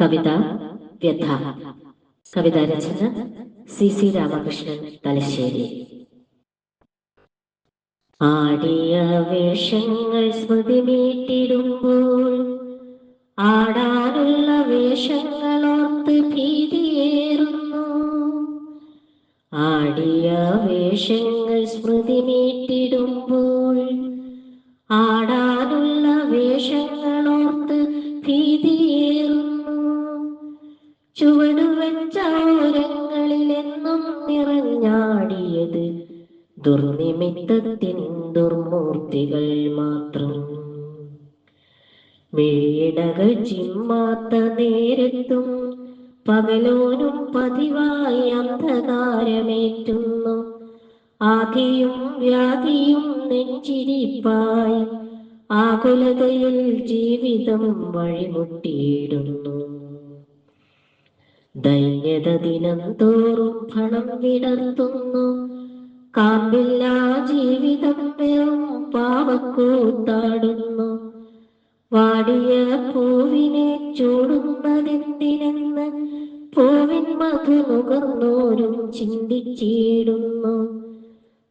കവിത വ്യഥ. കവിത രചന സി സി രാമകൃഷ്ണൻ തലശ്ശേരി. ആടിയ വേഷങ്ങൾ സ്മൃതി മീട്ടിടുമ്പോൾ ആടാനുള്ള വേഷങ്ങൾ ഓർത്ത് ഭീതിയേറുന്നു. ആടിയ വേഷങ്ങൾ സ്മൃതി മീട്ടിടുമ്പോൾ ചുവടുവെച്ച ഓരങ്ങളിലെന്നും നിറഞ്ഞാടിയത് ദുർനിമിത്തത്തിൻ ദുർമൂർത്തികൾ മാത്രം. വീടക ചിമ്മാത്ത നേരത്തും പകലോനും പതിവായി അന്ധകാരമേറ്റുന്നു. ആധിയും വ്യാധിയും നെഞ്ചിരിപ്പായി ആകുലതയിൽ ജീവിതം വഴിമുട്ടിയിടുന്നു. ദൈന്യത ദിനം തോറും ഫണം വിടർത്തുന്നു. കാമ്പില്ലാ ജീവിതം വെറും പാവക്കൂത്താടുന്നു. വാടിയ പൂവിനെ ചൂടുന്നതെന്തിനെന്ന് പൂവിൻ മധു നുകർന്നോരും ചിന്തിച്ചിടുന്നു.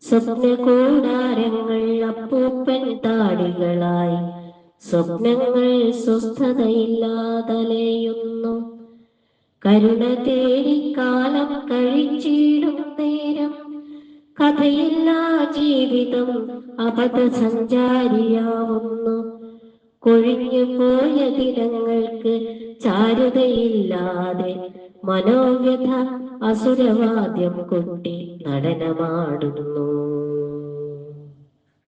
സ്വപ്ന കൂടാരങ്ങൾ അപ്പൂപ്പൻ താടികളായി. സ്വപ്നങ്ങൾ സ്വസ്ഥതയില്ലാതലയുന്നു. കരുണ തേടി കാലം കഴിച്ചിടും നേരം. കഥയില്ല ജീവിതം അബദ്ധ സഞ്ചാരിയാവുന്നു. കൊഴിഞ്ഞു പോയ ദിനങ്ങൾക്ക് ചാരുതയില്ലാതെ മനോവ്യഥ അസുരവാദ്യം കൊട്ടി നടനമാടുന്നു.